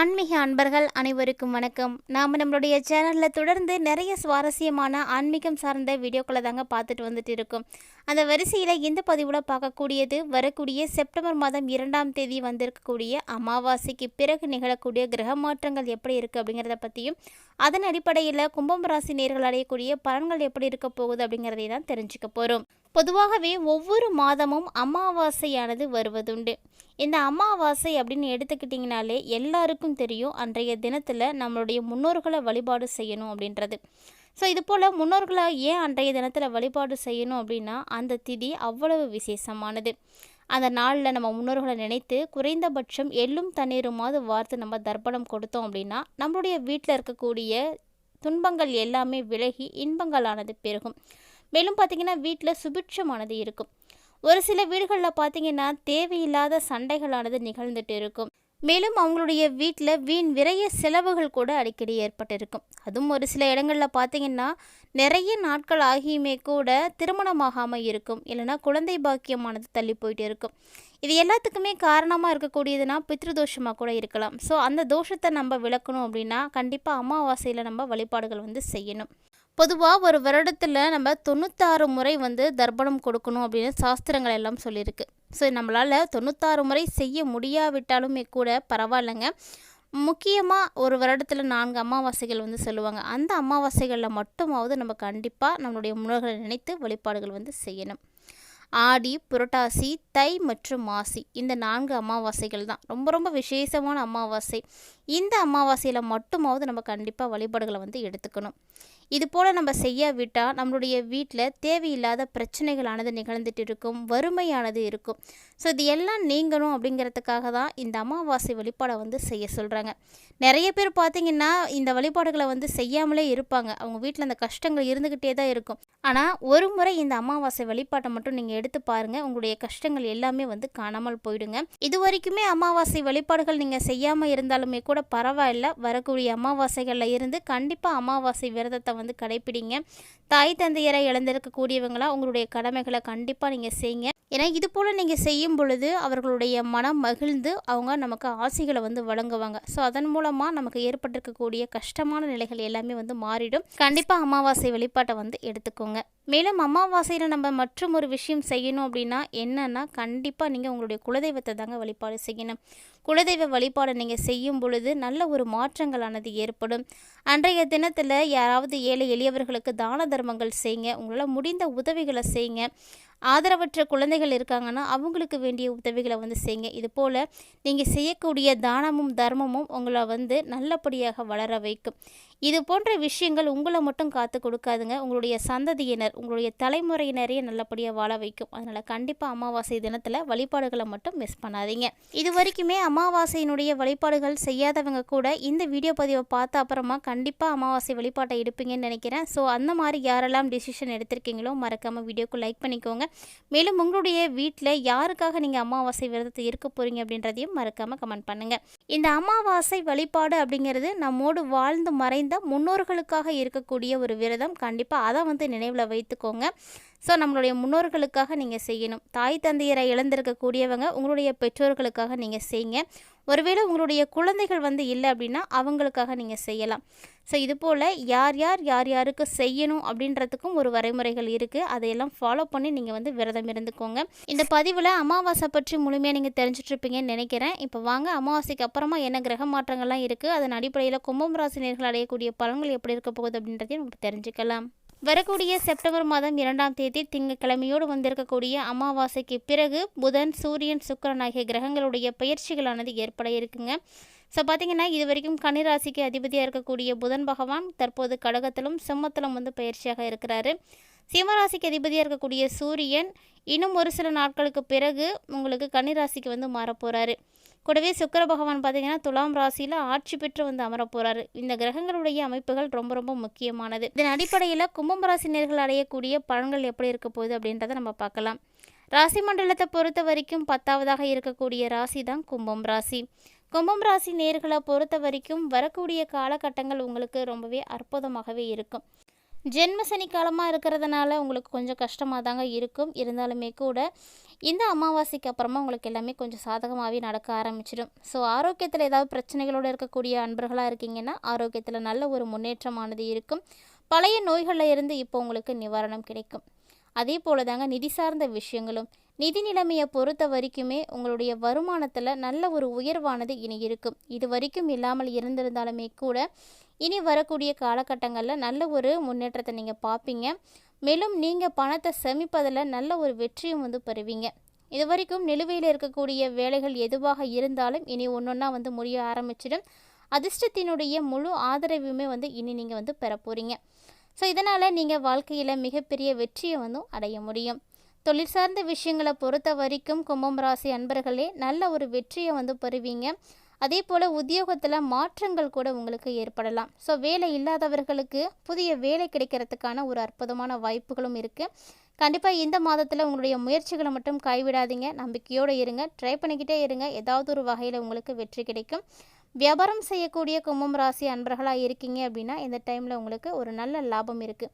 ஆன்மீக அன்பர்கள் அனைவருக்கும் வணக்கம். நாம் நம்மளுடைய சேனலில் தொடர்ந்து நிறைய சுவாரஸ்யமான ஆன்மீகம் சார்ந்த வீடியோக்களை தாங்க பார்த்துட்டு வந்துட்டு இருக்கோம். அந்த வரிசையில் இந்த பதிவில் பார்க்கக்கூடியது வரக்கூடிய செப்டம்பர் மாதம் இரண்டாம் தேதி வந்திருக்கக்கூடிய அமாவாசைக்கு பிறகு நிகழக்கூடிய கிரக மாற்றங்கள் எப்படி இருக்குது அப்படிங்கிறத பற்றியும் அதன் அடிப்படையில் கும்பம் ராசி நேர்கள் அடையக்கூடிய பலன்கள் எப்படி இருக்க போகுது அப்படிங்கிறதை தான் தெரிஞ்சுக்க போகிறோம் பொதுவாகவே ஒவ்வொரு மாதமும் அமாவாசையானது வருவதுண்டு. இந்த அமாவாசை அப்படின்னு எடுத்துக்கிட்டிங்கனாலே எல்லாருக்கும் தெரியும் அன்றைய தினத்தில் நம்மளுடைய முன்னோர்களை வழிபாடு செய்யணும் அப்படின்றது. ஸோ இது போல் முன்னோர்களை ஏன் அன்றைய தினத்தில் வழிபாடு செய்யணும் அப்படின்னா அந்த திதி அவ்வளவு விசேஷமானது. அந்த நாளில் நம்ம முன்னோர்களை நினைத்து குறைந்தபட்சம் எள்ளும் தண்ணீருமாவது வார்த்து நம்ம தர்ப்பணம் கொடுத்தோம் அப்படின்னா நம்மளுடைய வீட்டில் இருக்கக்கூடிய துன்பங்கள் எல்லாமே விலகி இன்பங்களானது பெருகும். மேலும் பார்த்திங்கன்னா வீட்டில் சுபிட்சமானது இருக்கும். ஒரு சில வீடுகளில் பார்த்தீங்கன்னா தேவையில்லாத சண்டைகளானது நிகழ்ந்துட்டு இருக்கும் மேலும் அவங்களுடைய வீட்டில் வீண் விரைய செலவுகள் கூட அடிக்கடி ஏற்பட்டிருக்கும். அதுவும் ஒரு சில இடங்களில் பார்த்தீங்கன்னா நிறைய நாட்கள் ஆகியுமே கூட திருமணமாகாமல் இருக்கும். இல்லைன்னா குழந்தை பாக்கியமானது தள்ளி போயிட்டு இருக்கும் இது எல்லாத்துக்குமே காரணமாக இருக்கக்கூடியதுன்னா பித்ருதோஷமாக கூட இருக்கலாம். ஸோ அந்த தோஷத்தை நம்ம விளக்கணும் அப்படின்னா கண்டிப்பாக அமாவாசையில் நம்ம வழிபாடுகள் வந்து செய்யணும். பொதுவாக ஒரு வருடத்தில் நம்ம தொண்ணூத்தாறு முறை வந்து தர்ப்பணம் கொடுக்கணும் அப்படின்னு சாஸ்திரங்கள் எல்லாம் சொல்லியிருக்கு. ஸோ நம்மளால் தொண்ணூத்தாறு முறை செய்ய முடியாவிட்டாலுமே கூட பரவாயில்லைங்க. முக்கியமாக ஒரு வருடத்தில் நான்கு அமாவாசைகள் வந்து சொல்லுவாங்க. அந்த அமாவாசைகளில் மட்டுமாவது நம்ம கண்டிப்பாக நம்மளுடைய முன்னோர்களை நினைத்து வழிபாடுகள் வந்து செய்யணும். ஆடி புரட்டாசி தை மற்றும் மாசி இந்த நான்கு அமாவாசைகள் தான். ரொம்ப ரொம்ப விசேஷமான அமாவாசை. இந்த அமாவாசையில் மட்டுமாவது நம்ம கண்டிப்பாக வழிபாடுகளை வந்து எடுத்துக்கணும். இது போல் நம்ம செய்யாவிட்டால் நம்மளுடைய வீட்டில் தேவையில்லாத பிரச்சனைகளானது நிகழ்ந்துட்டு இருக்கும் வறுமையானது இருக்கும். ஸோ இது எல்லாம் நீங்கணும் அப்படிங்கிறதுக்காக தான் இந்த அமாவாசை வழிபாடை வந்து செய்ய சொல்கிறாங்க நிறைய பேர் பார்த்திங்கன்னா இந்த வழிபாடுகளை வந்து செய்யாமலே இருப்பாங்க. அவங்க வீட்டில் அந்த கஷ்டங்கள் இருந்துக்கிட்டே தான் இருக்கும். ஆனால் ஒரு முறை இந்த அமாவாசை வழிபாட்டை மட்டும் நீங்கள் எடுத்து பாருங்கள் உங்களுடைய கஷ்டங்கள் எல்லாமே வந்து காணாமல் போயிடுங்க. இது வரைக்குமே அமாவாசை வழிபாடுகள் நீங்கள் செய்யாமல் இருந்தாலுமே கூட பரவாயில்ல. வரக்கூடிய அமாவாசைகளில் இருந்து கண்டிப்பாக அமாவாசை விரதத்தை வந்து கடைப்பிடிங்க. தாய் தந்தையரை இழந்திருக்கக்கூடியவங்களா உங்களுடைய கடமைகளை கண்டிப்பாக நீங்கள் செய்யுங்க. ஏன்னா இது போல் நீங்கள் செய்யும் பொழுது அவர்களுடைய மனம் மகிழ்ந்து அவங்க நமக்கு ஆசைகளை வந்து வழங்குவாங்க. ஸோ அதன் மூலமாக நமக்கு ஏற்பட்டிருக்கக்கூடிய கஷ்டமான நிலைகள் எல்லாமே வந்து மாறிடும். கண்டிப்பாக அமாவாசை வழிபாட்டை வந்து எடுத்துக்கோங்க. மேலும் அமாவாசையில் நம்ம மற்றும் ஒரு விஷயம் செய்யணும் அப்படின்னா என்னென்னா கண்டிப்பாக நீங்கள் உங்களுடைய குலதெய்வத்தை தாங்க வழிபாடு செய்யணும். குலதெய்வ வழிபாடு நீங்கள் செய்யும் பொழுது நல்ல ஒரு மாற்றங்களானது ஏற்படும். அன்றைய தினத்தில் யாராவது ஏழை எளியவர்களுக்கு தான தர்மங்கள் செய்யுங்க உங்களால் முடிந்த உதவிகளை செய்யுங்க ஆதரவற்ற குழந்தைகள் இருக்காங்கன்னா அவங்களுக்கு வேண்டிய உதவிகளை வந்து செய்யுங்க. இது போல் நீங்கள் செய்யக்கூடிய தானமும் தர்மமும் உங்களை வந்து நல்லபடியாக வளர வைக்கும். இது போன்ற விஷயங்கள் உங்களை மட்டும் காத்து கொடுக்காதுங்க. உங்களுடைய சந்ததியினர் உங்களுடைய தலைமுறையினரையே நல்லபடியாக வாழ வைக்கும். அதனால் கண்டிப்பாக அமாவாசை தினத்தில் வழிபாடுகளை மட்டும் மிஸ் பண்ணாதீங்க. இது வரைக்குமே அமாவாசையினுடைய வழிபாடுகள் செய்யாதவங்க கூட இந்த வீடியோ பதிவை பார்த்த அப்புறமா கண்டிப்பாக அமாவாசை வழிபாட்டை எடுப்பீங்கன்னு நினைக்கிறேன். ஸோ அந்த மாதிரி யாரெல்லாம் டிசிஷன் எடுத்திருக்கீங்களோ மறக்காமல் வீடியோக்கு லைக் பண்ணிக்கோங்க. மேலும் உங்களுடைய வீட்டில் யாருக்காக நீங்கள் அமாவாசை விரதத்தை இருக்க போகிறீங்க அப்படின்றதையும் மறக்காமல் கமெண்ட் பண்ணுங்கள் இந்த அமாவாசை வழிபாடு அப்படிங்கிறது நம்மோடு வாழ்ந்து மறைந்த முன்னோர்களுக்காக இருக்கக்கூடிய ஒரு விரதம். கண்டிப்பாக அதை வந்து நினைவில் வைத்துக்கோங்க. ஸோ நம்மளுடைய முன்னோர்களுக்காக நீங்கள் செய்யணும். தாய் தந்தையரை இழந்திருக்கக்கூடியவங்க உங்களுடைய பெற்றோர்களுக்காக நீங்கள் செய்யுங்க. ஒருவேளை உங்களுடைய குழந்தைகள் வந்து இல்லை அப்படின்னா அவங்களுக்காக நீங்கள் செய்யலாம். ஸோ இது போல் யார் யார் யார் யாருக்கு செய்யணும் அப்படின்றதுக்கும் ஒரு வரைமுறைகள் இருக்குது அதையெல்லாம் ஃபாலோ பண்ணி நீங்கள் வந்து விரதம் இருந்துக்கோங்க. இந்த பதிவில் அமாவாசை பற்றி முழுமையாக நீங்கள் தெரிஞ்சிட்ருப்பீங்கன்னு நினைக்கிறேன். இப்போ வாங்க அமாவாசைக்கு அப்புறமா என்ன கிரக மாற்றங்கள்லாம் இருக்குது அதன் அடிப்படையில் கும்பம் ராசினியர்கள் அடையக்கூடிய பலன்கள் எப்படி இருக்க போகுது அப்படின்றதையும் நம்ம தெரிஞ்சுக்கலாம். வரக்கூடிய செப்டம்பர் மாதம் இரண்டாம் தேதி திங்கட்கிழமையோடு வந்திருக்கக்கூடிய அமாவாசைக்கு பிறகு புதன் சூரியன் சுக்கரன் ஆகிய கிரகங்களுடைய பயிற்சிகளானது ஏற்பட இருக்குங்க. ஸோ பார்த்தீங்கன்னா இது வரைக்கும் கன்னிராசிக்கு அதிபதியாக இருக்கக்கூடிய புதன் பகவான் தற்போது கடகத்திலும் சிம்மத்திலும் வந்து பயிற்சியாக இருக்கிறாரு. சிம்மராசிக்கு அதிபதியாக இருக்கக்கூடிய சூரியன் இன்னும் ஒரு சில நாட்களுக்கு பிறகு உங்களுக்கு கன்னிராசிக்கு வந்து மாறப்போகிறாரு கூடவே சுக்கர பகவான் பார்த்தீங்கன்னா துலாம் ராசியில் ஆட்சி பெற்று வந்து அமர போகிறாரு இந்த கிரகங்களுடைய அமைப்புகள் ரொம்ப ரொம்ப முக்கியமானது. இதன் அடிப்படையில் கும்பம் ராசினியர்கள் அடையக்கூடிய பலன்கள் எப்படி இருக்க போகுது அப்படின்றத நம்ம பார்க்கலாம். ராசி மண்டலத்தை பொறுத்த வரைக்கும் பத்தாவதாக இருக்கக்கூடிய ராசி தான் கும்பம் ராசி. கும்பம் ராசி நேர்களை பொறுத்த வரைக்கும் வரக்கூடிய காலகட்டங்கள் உங்களுக்கு ரொம்பவே அற்புதமாகவே இருக்கும். ஜென்ம சனிக்காலமாக இருக்கிறதுனால உங்களுக்கு கொஞ்சம் கஷ்டமாக தாங்க இருக்கும். இருந்தாலுமே கூட இந்த அமாவாசைக்கு அப்புறமா உங்களுக்கு எல்லாமே கொஞ்சம் சாதகமாகவே நடக்க ஆரம்பிச்சிடும். ஸோ ஆரோக்கியத்தில் ஏதாவது பிரச்சனைகளோடு இருக்கக்கூடிய அன்பர்களாக இருக்கீங்கன்னா ஆரோக்கியத்தில் நல்ல ஒரு முன்னேற்றமானது இருக்கும். பழைய நோய்களில் இருந்து இப்போ உங்களுக்கு நிவாரணம் கிடைக்கும். அதே போல தாங்க நிதி சார்ந்த விஷயங்களும் நிதி நிலைமையை பொறுத்த வரைக்குமே உங்களுடைய வருமானத்தில் நல்ல ஒரு உயர்வானது இனி இருக்கும். இது வரைக்கும் இல்லாமல் இருந்திருந்தாலுமே கூட இனி வரக்கூடிய காலகட்டங்களில் நல்ல ஒரு முன்னேற்றத்தை நீங்கள் பார்ப்பீங்க. மேலும் நீங்கள் பணத்தை சேமிப்பதில் நல்ல ஒரு வெற்றியும் வந்து பெறுவீங்க. இது வரைக்கும் நிலுவையில் இருக்கக்கூடிய வேலைகள் எதுவாக இருந்தாலும் இனி ஒன்றொன்னா வந்து முடிய ஆரம்பிச்சிடும். அதிர்ஷ்டத்தினுடைய முழு ஆதரவுமே வந்து இனி நீங்கள் வந்து பெற போகிறீங்க ஸோ இதனால் நீங்கள் வாழ்க்கையில் மிகப்பெரிய வெற்றியை வந்து அடைய முடியும். தொழில் சார்ந்த விஷயங்களை பொறுத்த வரைக்கும் கும்பம் ராசி அன்பர்களே நல்ல ஒரு வெற்றியை வந்து பெறுவீங்க. அதே போல் உத்தியோகத்தில் மாற்றங்கள் கூட உங்களுக்கு ஏற்படலாம். ஸோ வேலை இல்லாதவர்களுக்கு புதிய வேலை கிடைக்கிறதுக்கான ஒரு அற்புதமான வாய்ப்புகளும் இருக்குது கண்டிப்பாக இந்த மாதத்தில் உங்களுடைய முயற்சிகளை மட்டும் கைவிடாதீங்க. நம்பிக்கையோடு இருங்க. ட்ரை பண்ணிக்கிட்டே இருங்க. ஏதாவது ஒரு வகையில் உங்களுக்கு வெற்றி கிடைக்கும். வியாபாரம் செய்யக்கூடிய கும்பம் ராசி அன்பர்களாக இருக்கீங்க அப்படின்னா இந்த டைமில் உங்களுக்கு ஒரு நல்ல லாபம் இருக்குது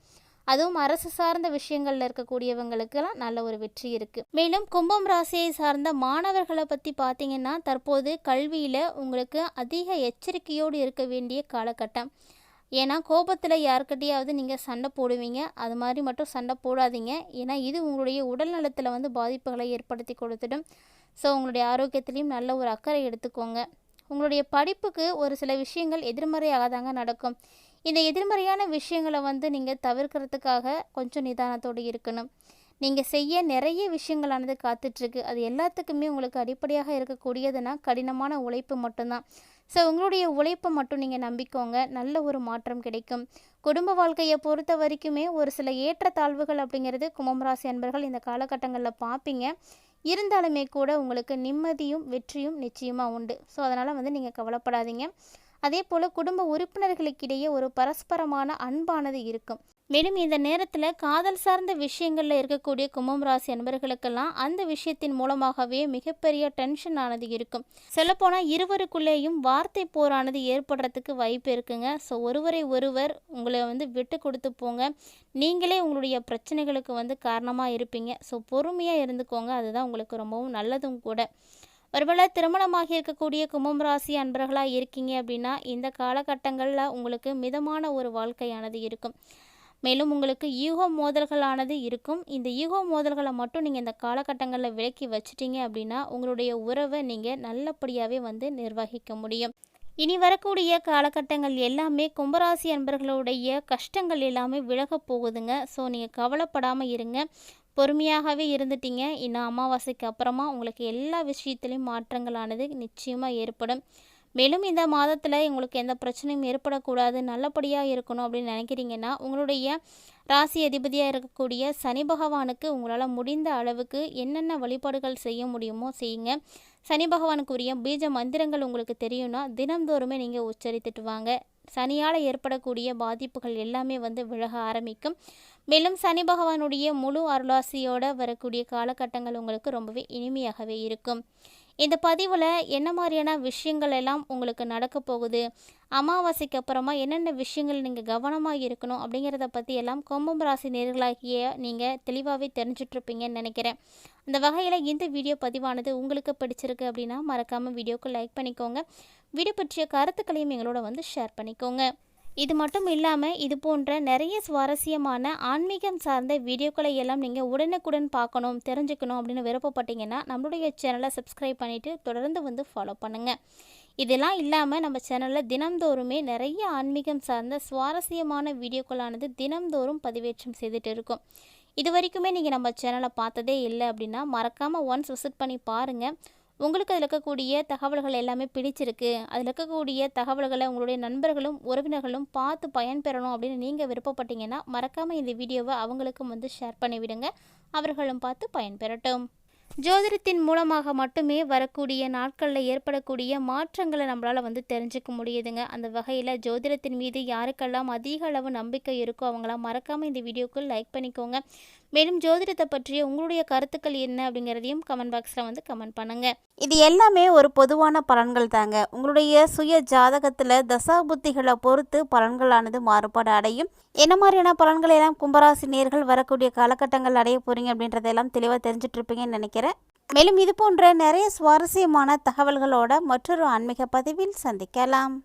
அதுவும் அரசு சார்ந்த விஷயங்களில் இருக்கக்கூடியவங்களுக்கெல்லாம் நல்ல ஒரு வெற்றி இருக்குது மேலும் கும்பம் ராசியை சார்ந்த மாணவர்களை பற்றி பார்த்தீங்கன்னா தற்போது கல்வியில் உங்களுக்கு அதிக எச்சரிக்கையோடு இருக்க வேண்டிய காலகட்டம். ஏன்னா கோபத்தில் யாருக்கிட்டையாவது நீங்கள் சண்டை போடுவீங்க. அது மாதிரி மட்டும் சண்டை போடாதீங்க. ஏன்னா இது உங்களுடைய உடல் நலத்தில் வந்து பாதிப்புகளை ஏற்படுத்தி கொடுத்துடும். ஸோ உங்களுடைய ஆரோக்கியத்திலையும் நல்ல ஒரு அக்கறை எடுத்துக்கோங்க. உங்களுடைய படிப்புக்கு ஒரு சில விஷயங்கள் எதிர்மறையாக தாங்க நடக்கும். இந்த எதிர்மறையான விஷயங்களை வந்து நீங்கள் தவிர்க்கிறதுக்காக கொஞ்சம் நிதானத்தோடு இருக்கணும். நீங்கள் செய்ய நிறைய விஷயங்களானது காத்துட்ருக்கு. அது எல்லாத்துக்குமே உங்களுக்கு அடிப்படையாக இருக்கக்கூடியதுன்னா கடினமான உழைப்பு மட்டும்தான். ஸோ உங்களுடைய உழைப்பை மட்டும் நீங்கள் நம்பிக்கோங்க. நல்ல ஒரு மாற்றம் கிடைக்கும். குடும்ப வாழ்க்கையை பொறுத்த வரைக்குமே ஒரு சில ஏற்றத்தாழ்வுகள் அப்படிங்கிறது கும்பராசி அன்பர்கள் இந்த காலகட்டங்களில் பார்ப்பீங்க இருந்தாலுமே கூட உங்களுக்கு நிம்மதியும் வெற்றியும் நிச்சயமாக உண்டு. ஸோ அதனால் வந்து நீங்கள் கவலைப்படாதீங்க. அதே போல் குடும்ப உறுப்பினர்களுக்கிடையே ஒரு பரஸ்பரமான அன்பானது இருக்கும். மேலும் இந்த நேரத்தில் காதல் சார்ந்த விஷயங்களில் இருக்கக்கூடிய கும்பம் ராசி நண்பர்களுக்கெல்லாம் அந்த விஷயத்தின் மூலமாகவே மிகப்பெரிய டென்ஷன் ஆனது இருக்கும். சொல்லப்போனால் இருவருக்குள்ளேயும் வார்த்தை போரானது ஏற்படுறதுக்கு வாய்ப்பு இருக்குங்க. ஸோ ஒருவரை ஒருவர் உங்களை வந்து விட்டு கொடுத்து போங்க. நீங்களே உங்களுடைய பிரச்சனைகளுக்கு வந்து காரணமாக இருப்பீங்க. ஸோ பொறுமையாக இருந்துக்கோங்க. அதுதான் உங்களுக்கு ரொம்பவும் நல்லதும் கூட. ஒருவேளை திருமணமாகி இருக்கக்கூடிய கும்பம் ராசி அன்பர்களாக இருக்கீங்க அப்படின்னா இந்த காலகட்டங்களில் உங்களுக்கு மிதமான ஒரு வாழ்க்கையானது இருக்கும். மேலும் உங்களுக்கு யூகோ மோதல்களானது இருக்கும். இந்த யூகோ மோதல்களை மட்டும் நீங்கள் இந்த காலகட்டங்களில் விலக்கி வச்சிட்டீங்க அப்படின்னா உங்களுடைய உறவை நீங்கள் நல்லபடியாகவே வந்து நிர்வகிக்க முடியும். இனி வரக்கூடிய காலகட்டங்கள் எல்லாமே கும்பராசி அன்பர்களுடைய கஷ்டங்கள் எல்லாமே விலகப் போகுதுங்க. ஸோ நீங்கள் கவலைப்படாமல் இருங்க. பொறுமையாகவே இருந்துட்டீங்க. இன்னும் அமாவாசைக்கு அப்புறமா உங்களுக்கு எல்லா விஷயத்துலேயும் மாற்றங்களானது நிச்சயமாக ஏற்படும். மேலும் இந்த மாதத்தில் உங்களுக்கு எந்த பிரச்சனையும் ஏற்படக்கூடாது. நல்லபடியாக இருக்கணும் அப்படின்னு நினைக்கிறீங்கன்னா உங்களுடைய ராசி அதிபதியாக இருக்கக்கூடிய சனி பகவானுக்கு உங்களால் முடிந்த அளவுக்கு என்னென்ன வழிபாடுகள் செய்ய முடியுமோ செய்யுங்க. சனி பகவானுக்குரிய பீஜ மந்திரங்கள் உங்களுக்கு தெரியும்னா தினந்தோறுமே நீங்கள் உச்சரித்துட்டு வாங்க. சனியால் ஏற்படக்கூடிய பாதிப்புகள் எல்லாமே வந்து விலக ஆரம்பிக்கும். மேலும் சனி பகவானுடைய முழு அருளாசியோடு வரக்கூடிய காலகட்டங்கள் உங்களுக்கு ரொம்பவே இனிமையாகவே இருக்கும். இந்த பதிவில் என்ன மாதிரியான விஷயங்கள் எல்லாம் உங்களுக்கு நடக்க போகுது? அமாவாசைக்கு அப்புறமா என்னென்ன விஷயங்கள் நீங்கள் கவனமாக இருக்கணும்? அப்படிங்கிறத பற்றி எல்லாம் கொம்பம் ராசி நேர்களாகிய நீங்கள் தெளிவாகவே தெரிஞ்சிட்ருப்பீங்கன்னு நினைக்கிறேன். அந்த வகையில் இந்த வீடியோ பதிவானது உங்களுக்கு பிடிச்சிருக்கு அப்படின்னா மறக்காமல் வீடியோக்கு லைக் பண்ணிக்கோங்க. வீடியோ பற்றிய கருத்துக்களையும் எங்களோட வந்து ஷேர் பண்ணிக்கோங்க. இது மட்டும் இல்லாமல் இது போன்ற நிறைய சுவாரஸ்யமான ஆன்மீகம் சார்ந்த வீடியோக்களை எல்லாம் நீங்கள் உடனுக்குடன் பார்க்கணும் தெரிஞ்சுக்கணும் அப்படின்னு விருப்பப்பட்டீங்கன்னா நம்மளுடைய சேனலை சப்ஸ்கிரைப் பண்ணிவிட்டு தொடர்ந்து வந்து ஃபாலோ பண்ணுங்கள் இதெல்லாம் இல்லாமல் நம்ம சேனலில் தினம்தோறுமே நிறைய ஆன்மீகம் சார்ந்த சுவாரஸ்யமான வீடியோக்களானது தினம்தோறும் பதிவேற்றம் செய்துட்டு இருக்கும். இது வரைக்குமே நீங்கள் நம்ம சேனலை பார்த்ததே இல்லை அப்படின்னா மறக்காமல் ஒன்ஸ் விசிட் பண்ணி பாருங்கள் உங்களுக்கு அதில் இருக்கக்கூடிய தகவல்கள் எல்லாமே பிடிச்சிருக்கு. அதில் இருக்கக்கூடிய தகவல்களை உங்களுடைய நண்பர்களும் உறவினர்களும் பார்த்து பயன்பெறணும் அப்படின்னு நீங்கள் விருப்பப்பட்டீங்கன்னா மறக்காமல் இந்த வீடியோவை அவங்களுக்கும் வந்து ஷேர் பண்ணிவிடுங்க. அவர்களும் பார்த்து பயன்பெறட்டும். ஜோதிடத்தின் மூலமாக மட்டுமே வரக்கூடிய நாட்களில் ஏற்படக்கூடிய மாற்றங்களை நம்மளால் வந்து தெரிஞ்சுக்க முடியுதுங்க. அந்த வகையில் ஜோதிடத்தின் மீது யாருக்கெல்லாம் அதிக அளவு நம்பிக்கை இருக்கோ அவங்களாம் மறக்காமல் இந்த வீடியோக்கு லைக் பண்ணிக்கோங்க. மேலும் ஜோதிடத்தை பற்றிய உங்களுடைய கருத்துக்கள் என்ன அப்படிங்கிறதையும் கமெண்ட் பாக்ஸில் வந்து கமெண்ட் பண்ணுங்கள் இது எல்லாமே ஒரு பொதுவான பலன்கள் தாங்க. உங்களுடைய சுய ஜாதகத்தில் தசாபுத்திகளை பொறுத்து பலன்களானது மாறுபாடு அடையும். என்ன மாதிரியான பலன்களை எல்லாம் கும்பராசி நேர்கள் வரக்கூடிய காலகட்டங்கள் அடைய போகிறீங்க அப்படின்றதெல்லாம் தெளிவாக தெரிஞ்சுட்டு இருப்பீங்கன்னு நினைக்கிறேன். மேலும் இது போன்ற நிறைய சுவாரஸ்யமான தகவல்களோட மற்றொரு ஆன்மீக பதிவில் சந்திக்கலாம்.